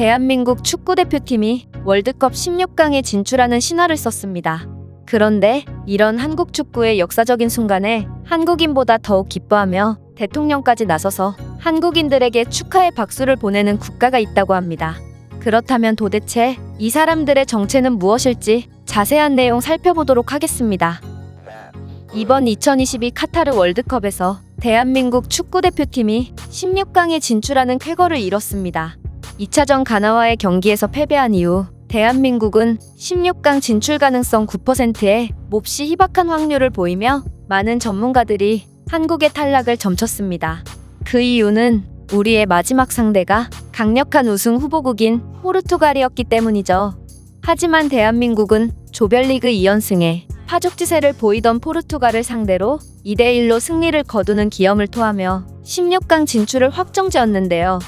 대한민국 축구대표팀이 월드컵 16강에 진출하는 신화를 썼습니다. 그런데 이런 한국 축구의 역사적인 순간에 한국인보다 더욱 기뻐하며 대통령까지 나서서 한국인들에게 축하의 박수를 보내는 국가가 있다고 합니다. 그렇다면 도대체 이 사람들의 정체는 무엇일지 자세한 내용 살펴보도록 하겠습니다. 이번 2022 카타르 월드컵에서 대한민국 축구대표팀이 16강에 진출하는 쾌거를 이뤘습니다. 2차전 가나와의 경기에서 패배한 이후 대한민국은 16강 진출 가능성 9%의 몹시 희박한 확률을 보이며 많은 전문가들이 한국의 탈락을 점쳤습니다. 그 이유는 우리의 마지막 상대가 강력한 우승 후보국인 포르투갈이었기 때문이죠. 하지만 대한민국은 조별리그 2연승에 파죽지세를 보이던 포르투갈을 상대로 2대1로 승리를 거두는 기염을 토하며 16강 진출을 확정지었는데요.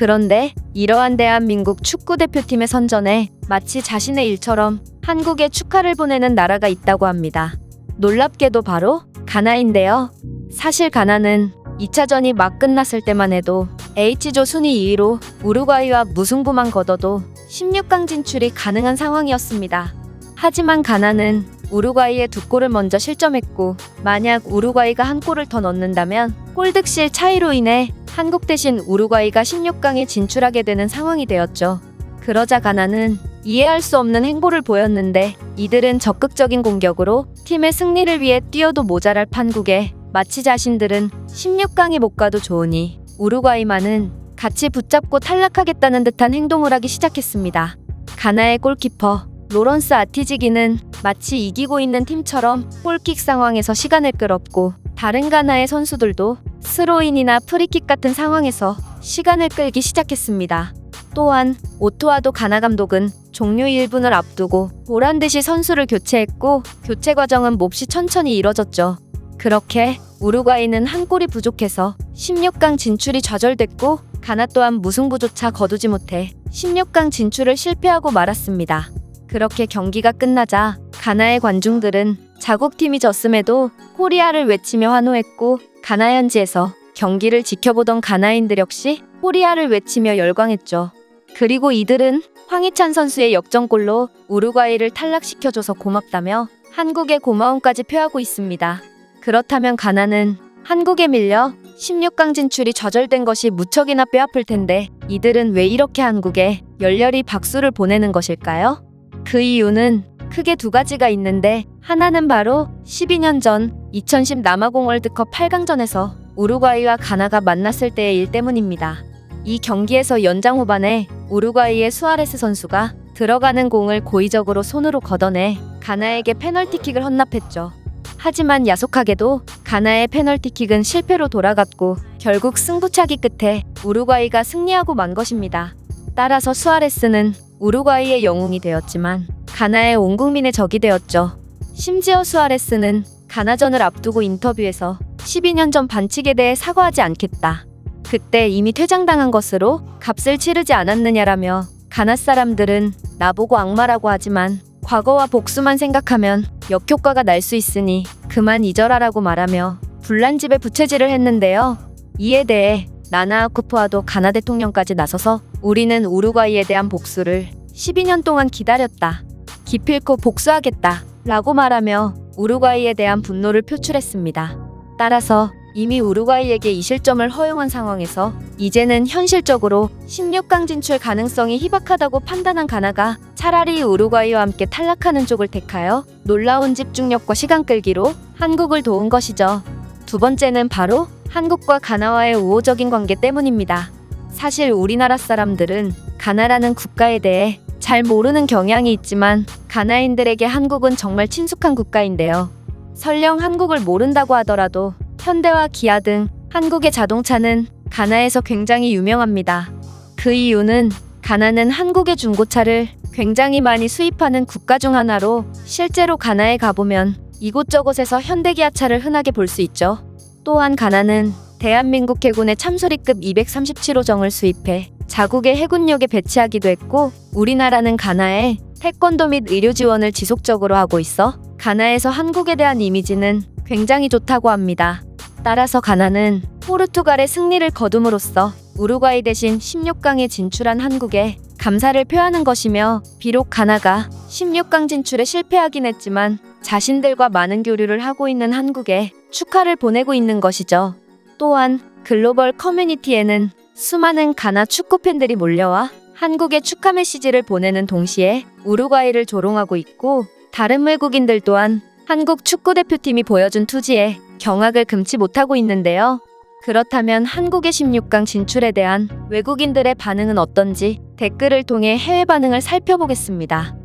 그런데 이러한 대한민국 축구대표팀의 선전에 마치 자신의 일처럼 한국에 축하를 보내는 나라가 있다고 합니다. 놀랍게도 바로 가나인데요. 사실 가나는 2차전이 막 끝났을 때만 해도 H조 순위 2위로 우루과이와 무승부만 거둬도 16강 진출이 가능한 상황이었습니다. 하지만 가나는 우루과이에 두 골을 먼저 실점했고 만약 우루과이가 한 골을 더 넣는다면 골득실 차이로 인해 한국 대신 우루과이가 16강에 진출하게 되는 상황이 되었죠. 그러자 가나는 이해할 수 없는 행보를 보였는데 이들은 적극적인 공격으로 팀의 승리를 위해 뛰어도 모자랄 판국에 마치 자신들은 16강에 못 가도 좋으니 우루과이만은 같이 붙잡고 탈락하겠다는 듯한 행동을 하기 시작했습니다. 가나의 골키퍼 로런스 아티지기는 마치 이기고 있는 팀처럼 골킥 상황에서 시간을 끌었고 다른 가나의 선수들도 스로인이나 프리킥 같은 상황에서 시간을 끌기 시작했습니다. 또한 오토아도 가나 감독은 종료 1분을 앞두고 보란 듯이 선수를 교체했고 교체 과정은 몹시 천천히 이뤄졌죠. 그렇게 우루과이는 한 골이 부족해서 16강 진출이 좌절됐고 가나 또한 무승부조차 거두지 못해 16강 진출을 실패하고 말았습니다. 그렇게 경기가 끝나자 가나의 관중들은 자국팀이 졌음에도 코리아를 외치며 환호했고 가나 현지에서 경기를 지켜보던 가나인들 역시 코리아를 외치며 열광했죠. 그리고 이들은 황희찬 선수의 역전골로 우루과이를 탈락시켜줘서 고맙다며 한국의 고마움까지 표하고 있습니다. 그렇다면 가나는 한국에 밀려 16강 진출이 좌절된 것이 무척이나 뼈아플 텐데 이들은 왜 이렇게 한국에 열렬히 박수를 보내는 것일까요? 그 이유는 크게 두 가지가 있는데 하나는 바로 12년 전 2010 남아공 월드컵 8강전에서 우루과이와 가나가 만났을 때의 일 때문입니다. 이 경기에서 연장 후반에 우루과이의 수아레스 선수가 들어가는 공을 고의적으로 손으로 걷어내 가나에게 페널티킥을 헌납했죠. 하지만 야속하게도 가나의 페널티킥은 실패로 돌아갔고 결국 승부차기 끝에 우루과이가 승리하고 만 것입니다. 따라서 수아레스는 우루과이의 영웅이 되었지만 가나의 온 국민의 적이 되었죠. 심지어 수아레스는 가나전을 앞두고 인터뷰에서 12년 전 반칙에 대해 사과하지 않겠다. 그때 이미 퇴장당한 것으로 값을 치르지 않았느냐라며 가나 사람들은 나보고 악마라고 하지만 과거와 복수만 생각하면 역효과가 날 수 있으니 그만 잊어라라고 말하며 불난집에 부채질을 했는데요. 이에 대해 나나 아쿠푸아도 가나 대통령까지 나서서 우리는 우루과이에 대한 복수를 12년 동안 기다렸다. 기필코 복수하겠다. 라고 말하며 우루과이에 대한 분노를 표출했습니다. 따라서 이미 우루과이에게 이 실점을 허용한 상황에서 이제는 현실적으로 16강 진출 가능성이 희박하다고 판단한 가나가 차라리 우루과이와 함께 탈락하는 쪽을 택하여 놀라운 집중력과 시간 끌기로 한국을 도운 것이죠. 두 번째는 바로 한국과 가나와의 우호적인 관계 때문입니다. 사실 우리나라 사람들은 가나라는 국가에 대해 잘 모르는 경향이 있지만 가나인들에게 한국은 정말 친숙한 국가인데요. 설령 한국을 모른다고 하더라도 현대와 기아 등 한국의 자동차는 가나에서 굉장히 유명합니다. 그 이유는 가나는 한국의 중고차를 굉장히 많이 수입하는 국가 중 하나로 실제로 가나에 가보면 이곳저곳에서 현대 기아차를 흔하게 볼 수 있죠. 또한 가나는 대한민국 해군의 참소리급 237호정을 수입해 자국의 해군역에 배치하기도 했고 우리나라는 가나에 태권도 및 의료 지원을 지속적으로 하고 있어 가나에서 한국에 대한 이미지는 굉장히 좋다고 합니다. 따라서 가나는 포르투갈의 승리를 거둠으로써 우루과이 대신 16강에 진출한 한국에 감사를 표하는 것이며 비록 가나가 16강 진출에 실패하긴 했지만 자신들과 많은 교류를 하고 있는 한국에 축하를 보내고 있는 것이죠. 또한 글로벌 커뮤니티에는 수많은 가나 축구 팬들이 몰려와 한국에 축하 메시지를 보내는 동시에 우루과이를 조롱하고 있고 다른 외국인들 또한 한국 축구 대표팀이 보여준 투지에 경악을 금치 못하고 있는데요. 그렇다면 한국의 16강 진출에 대한 외국인들의 반응은 어떤지 댓글을 통해 해외 반응을 살펴보겠습니다.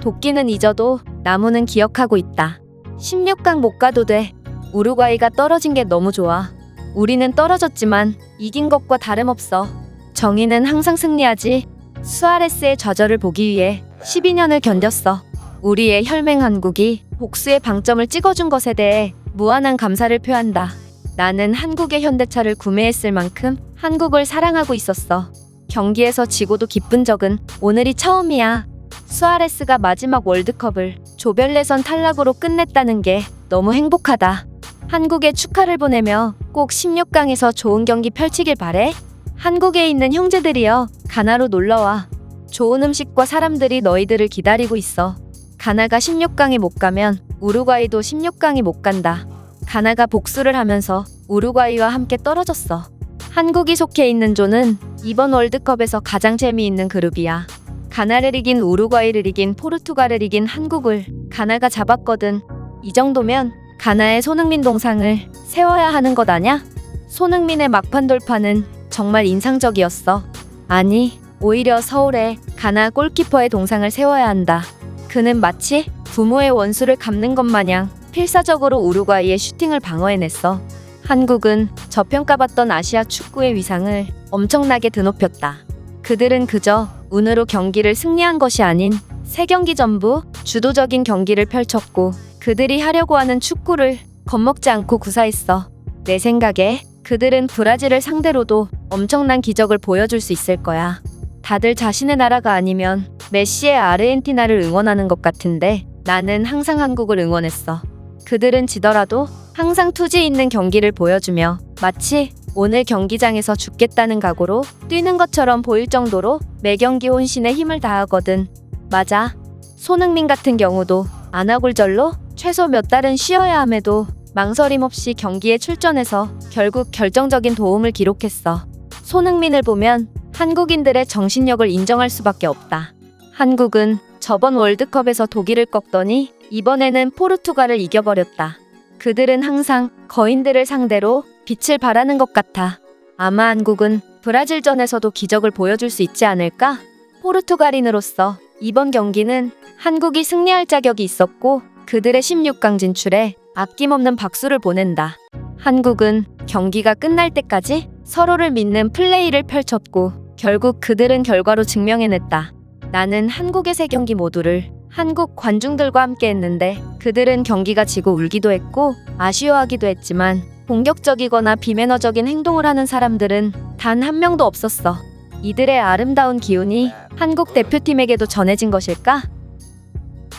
도끼는 잊어도 나무는 기억하고 있다. 16강 못 가도 돼. 우루과이가 떨어진 게 너무 좋아. 우리는 떨어졌지만 이긴 것과 다름없어. 정의는 항상 승리하지. 수아레스의 좌절을 보기 위해 12년을 견뎠어. 우리의 혈맹 한국이 복수의 방점을 찍어준 것에 대해 무한한 감사를 표한다. 나는 한국의 현대차를 구매했을 만큼 한국을 사랑하고 있었어. 경기에서 지고도 기쁜 적은 오늘이 처음이야. 수아레스가 마지막 월드컵을 조별예선 탈락으로 끝냈다는 게 너무 행복하다. 한국에 축하를 보내며 꼭 16강에서 좋은 경기 펼치길 바래. 한국에 있는 형제들이여, 가나로 놀러와. 좋은 음식과 사람들이 너희들을 기다리고 있어. 가나가 16강에 못 가면 우루과이도 16강에 못 간다. 가나가 복수를 하면서 우루과이와 함께 떨어졌어. 한국이 속해 있는 조는 이번 월드컵에서 가장 재미있는 그룹이야. 가나를 이긴 우루과이를 이긴 포르투갈을 이긴 한국을 가나가 잡았거든. 이 정도면 가나의 손흥민 동상을 세워야 하는 것 아냐? 손흥민의 막판 돌파는 정말 인상적이었어. 아니, 오히려 서울에 가나 골키퍼의 동상을 세워야 한다. 그는 마치 부모의 원수를 갚는 것 마냥 필사적으로 우루과이의 슈팅을 방어해냈어. 한국은 저평가받던 아시아 축구의 위상을 엄청나게 드높였다. 그들은 그저 운으로 경기를 승리한 것이 아닌 세 경기 전부 주도적인 경기를 펼쳤고 그들이 하려고 하는 축구를 겁먹지 않고 구사했어. 내 생각에 그들은 브라질을 상대로도 엄청난 기적을 보여줄 수 있을 거야. 다들 자신의 나라가 아니면 메시의 아르헨티나를 응원하는 것 같은데 나는 항상 한국을 응원했어. 그들은 지더라도 항상 투지 있는 경기를 보여주며 마치 오늘 경기장에서 죽겠다는 각오로 뛰는 것처럼 보일 정도로 매 경기 혼신에 힘을 다하거든. 맞아. 손흥민 같은 경우도 안아골절로 최소 몇 달은 쉬어야 함에도 망설임 없이 경기에 출전해서 결국 결정적인 도움을 기록했어. 손흥민을 보면 한국인들의 정신력을 인정할 수밖에 없다. 한국은 저번 월드컵에서 독일을 꺾더니 이번에는 포르투갈을 이겨버렸다. 그들은 항상 거인들을 상대로 빛을 발하는 것 같아. 아마 한국은 브라질전에서도 기적을 보여줄 수 있지 않을까? 포르투갈인으로서 이번 경기는 한국이 승리할 자격이 있었고 그들의 16강 진출에 아낌없는 박수를 보낸다. 한국은 경기가 끝날 때까지 서로를 믿는 플레이를 펼쳤고 결국 그들은 결과로 증명해냈다. 나는 한국의 세 경기 모두를 한국 관중들과 함께 했는데 그들은 경기가 지고 울기도 했고 아쉬워하기도 했지만 공격적이거나 비매너적인 행동을 하는 사람들은 단 한 명도 없었어. 이들의 아름다운 기운이 한국 대표팀에게도 전해진 것일까?